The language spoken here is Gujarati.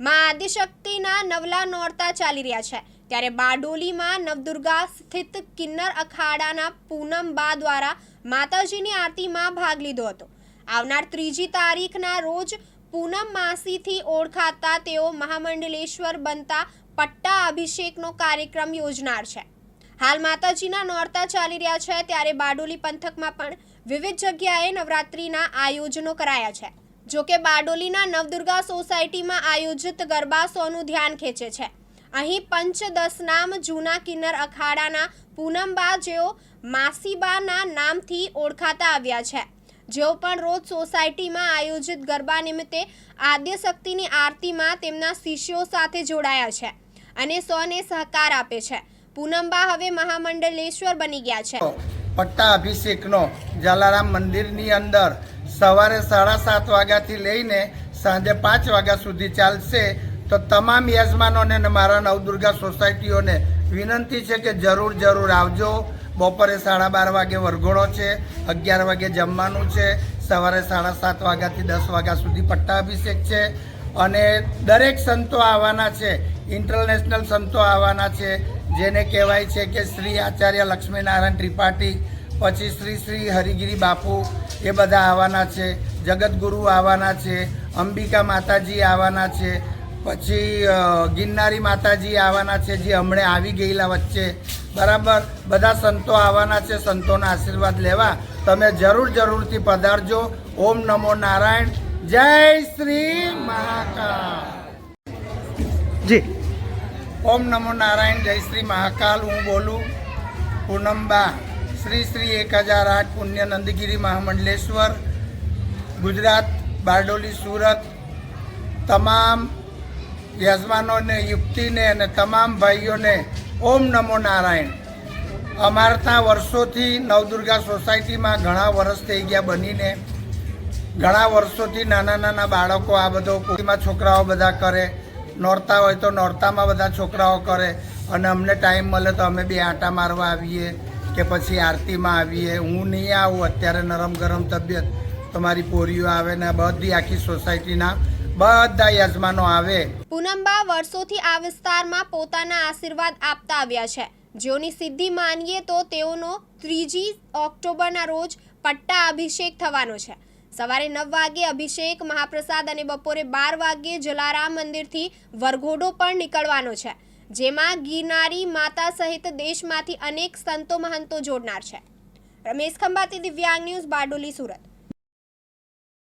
માં આદિશક્તિના નવલા નોરતા ચાલી રહ્યા છે. ત્યારે બારડોલીમાં નવદુર્ગા સ્થિત કિન્નર અખાડાના પૂનમ બા દ્વારા માતાજીની આરતીમાં ભાગ લીધો હતો. આવનાર ત્રીજી તારીખના રોજ પૂનમ માસીથી ઓળખાતા તેઓ મહામંડલેશ્વર બનતા પટ્ટા અભિષેકનો કાર્યક્રમ યોજનાર છે. હાલ માતાજીના નોરતા ચાલી રહ્યા છે, ત્યારે બારડોલી પંથકમાં પણ વિવિધ જગ્યાએ નવરાત્રિના આયોજનો કરાયા છે. જોકે બારડોલીના નવદુર્ગા સોસાયટીમાં આયોજિત ગરબા સોનું ધ્યાન ખેંચે છે. અહીં પંચ દસનામ જૂના કિન્નર અખાડાના પૂનમબા જેઓ માસીબાના નામથી ઓળખાતા આવ્યા છે. જેઓ પણ રોજ સોસાયટીમાં આયોજિત ગરબા નિમિત્તે આદ્ય શક્તિની આરતીમાં તેમના શિષ્યો સાથે જોડાયા છે અને સોને સહકાર આપે છે. પૂનમબા હવે મહામંડલેશ્વર બની ગયા છે. પટ્ટા અભિષેકનો જલારામ મંદિરની અંદર સવારે સાડા સાત વાગ્યાથી લઈને સાંજે પાંચ વાગ્યા સુધી ચાલશે. તો તમામ યજમાનોને મારા નવદુર્ગા સોસાયટીઓને વિનંતી છે કે જરૂર જરૂર આવજો. બપોરે સાડા બાર વાગે વરઘોડો છે, અગિયાર વાગે જમવાનું છે, સવારે સાડા સાત વાગ્યાથી દસ વાગ્યા સુધી પટ્ટા અભિષેક છે. અને દરેક સંતો આવવાના છે, ઇન્ટરનેશનલ સંતો આવવાના છે. જેને કહેવાય છે કે શ્રી આચાર્ય લક્ષ્મીનારાયણ ત્રિપાઠી, પછી શ્રી શ્રી હરિગીરી બાપુ એ બધા આવવાના છે જગતગુરુ આવવાના છે, અંબિકા માતાજી આવવાના છે, પછી ગિરનારી માતાજી આવવાના છે, જે હમણે આવી ગયેલા વચ્ચે. બરાબર? બધા સંતો આવવાના છે, સંતોના આશીર્વાદ લેવા. તમે જરૂર જરૂરથી પધારજો. ઓમ નમો નારાયણ. જય શ્રી મહાકાળ જી. ઓમ નમો નારાયણ, જય શ્રી મહાકાલ. હું બોલું પૂનમબા, શ્રી શ્રી એક હજાર આઠ પુણ્ય નંદગીરી મહામંડલેશ્વર, ગુજરાત, બારડોલી, સુરત. તમામ યજમાનોને, યુક્તિને અને તમામ ભાઈઓને ઓમ નમો નારાયણ. અમારા ત્યાં વર્ષોથી નવદુર્ગા સોસાયટીમાં ઘણા વર્ષ થઈ ગયા બનીને. ઘણા વર્ષોથી નાના નાના બાળકો આ બધો છોકરાઓ બધા કરે. નોરતા હોય તો નોરતામાં બધા છોકરાઓ કરે અને અમને ટાઈમ મળે તો અમે બે આંટા મારવા આવીએ કે પછી આરતીમાં આવીએ. હું નહીં આવું, અત્યારે નરમ ગરમ તબિયત. તમારી પોરીઓ આવે ને બધી આખી સોસાયટીના બધા યજમાનો આવે. પૂનમબા વર્ષોથી આ વિસ્તારમાં પોતાના આશીર્વાદ આપતા આવ્યા છે. જેઓની સિદ્ધિ માનીએ તો તેઓનો ત્રીજી ઓક્ટોબરના રોજ પટ્ટા અભિષેક થવાનો છે. સવારે નવ વાગે અભિષેક, મહાપ્રસાદ અને બપોરે બાર વાગે જલારામ મંદિરથી વરઘોડો પણ નીકળવાનો છે, જેમાં ગિરનારી માતા સહિત દેશમાંથી અનેક સંતો મહંતો જોડનાર છે. રમેશ ખંભાતી, દિવ્યાંગ ન્યૂઝ, બારડોલી, સુરત.